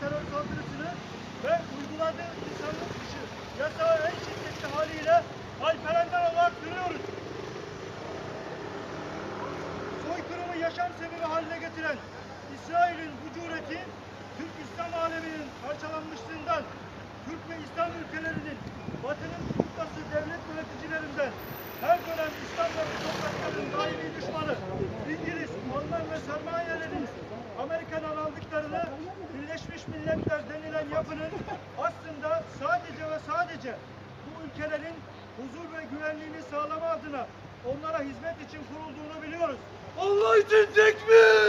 terör saldırısını ve uyguladığı insanlık dışı yasağı en şiddetli haliyle Alperenler olarak kınıyoruz. Soykırımı yaşam sebebi haline getiren İsrail'in bu cüreti Türk İslam aleminin parçalanmışlığından Türk ve İslam ülkelerinin Batı'nın kutlası Denilen yapının aslında sadece ve sadece bu ülkelerin huzur ve güvenliğini sağlama adına onlara hizmet için kurulduğunu biliyoruz. Allah için tekbir!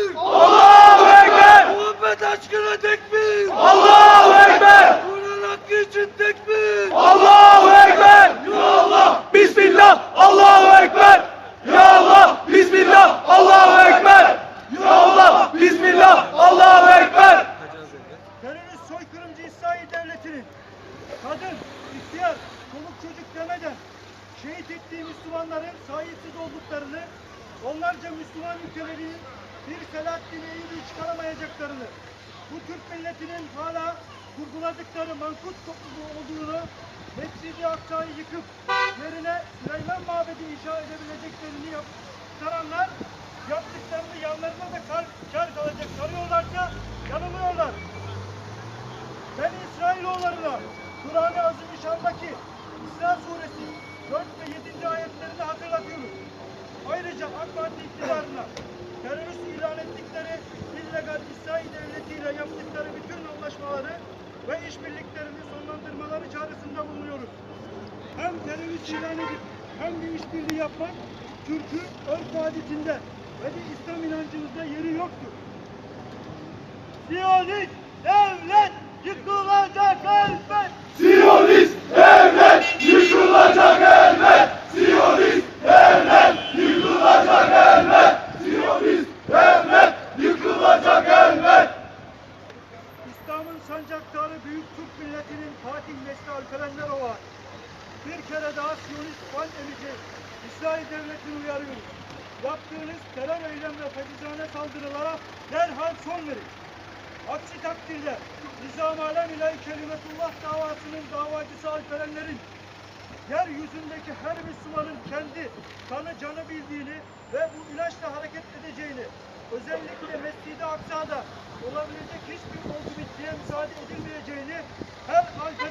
Kadın, ihtiyar, çoluk çocuk demeden şehit ettiği Müslümanların sahipsiz olduklarını, onlarca Müslüman ülkelerin bir Selahaddin Eyyubi çıkaramayacaklarını, bu Türk milletinin hala kurguladıkları mankut topluluğu olduğunu, Mescid-i Aksa'yı yıkıp yerine Süleyman Mabedi inşa edebileceklerini yaptıranlar İsra suresi 4 ve 7. ayetlerini hatırlatıyorum. Ayrıca AK Parti iktidarına terörist ilan ettikleri illegal İsrail devletiyle yaptıkları bütün anlaşmaları ve işbirliklerini sonlandırmaları çağrısında bulunuyoruz. Hem terörist ilan edip hem de işbirliği yapmak Türk'ün örf adetinde ve de İslam inancımızda yeri yoktur. Siyonist devlet yıkılacak elbet. Siyonist devlet yıkılacak elbet! Siyonist devlet yıkılacak elbet! Siyonist devlet yıkılacak elbet! İslam'ın sancaktarı büyük Türk milletinin Fatih Nesli Alperenler olarak bir kere daha Siyonist ban emici İsrail devletini uyarıyoruz. Yaptığınız terör eylem ve fecizane saldırılara derhal son verin. Aksi takdirde Nizam Alem İlahi Kelimetullah davasının davacısı Alperenlerin yeryüzündeki her Müslümanın kendi kanı canı bildiğini ve bu ilaçla hareket edeceğini, özellikle Mescid-i Aksa'da olabilecek hiçbir bittiye müsaade edilmeyeceğini her Alperen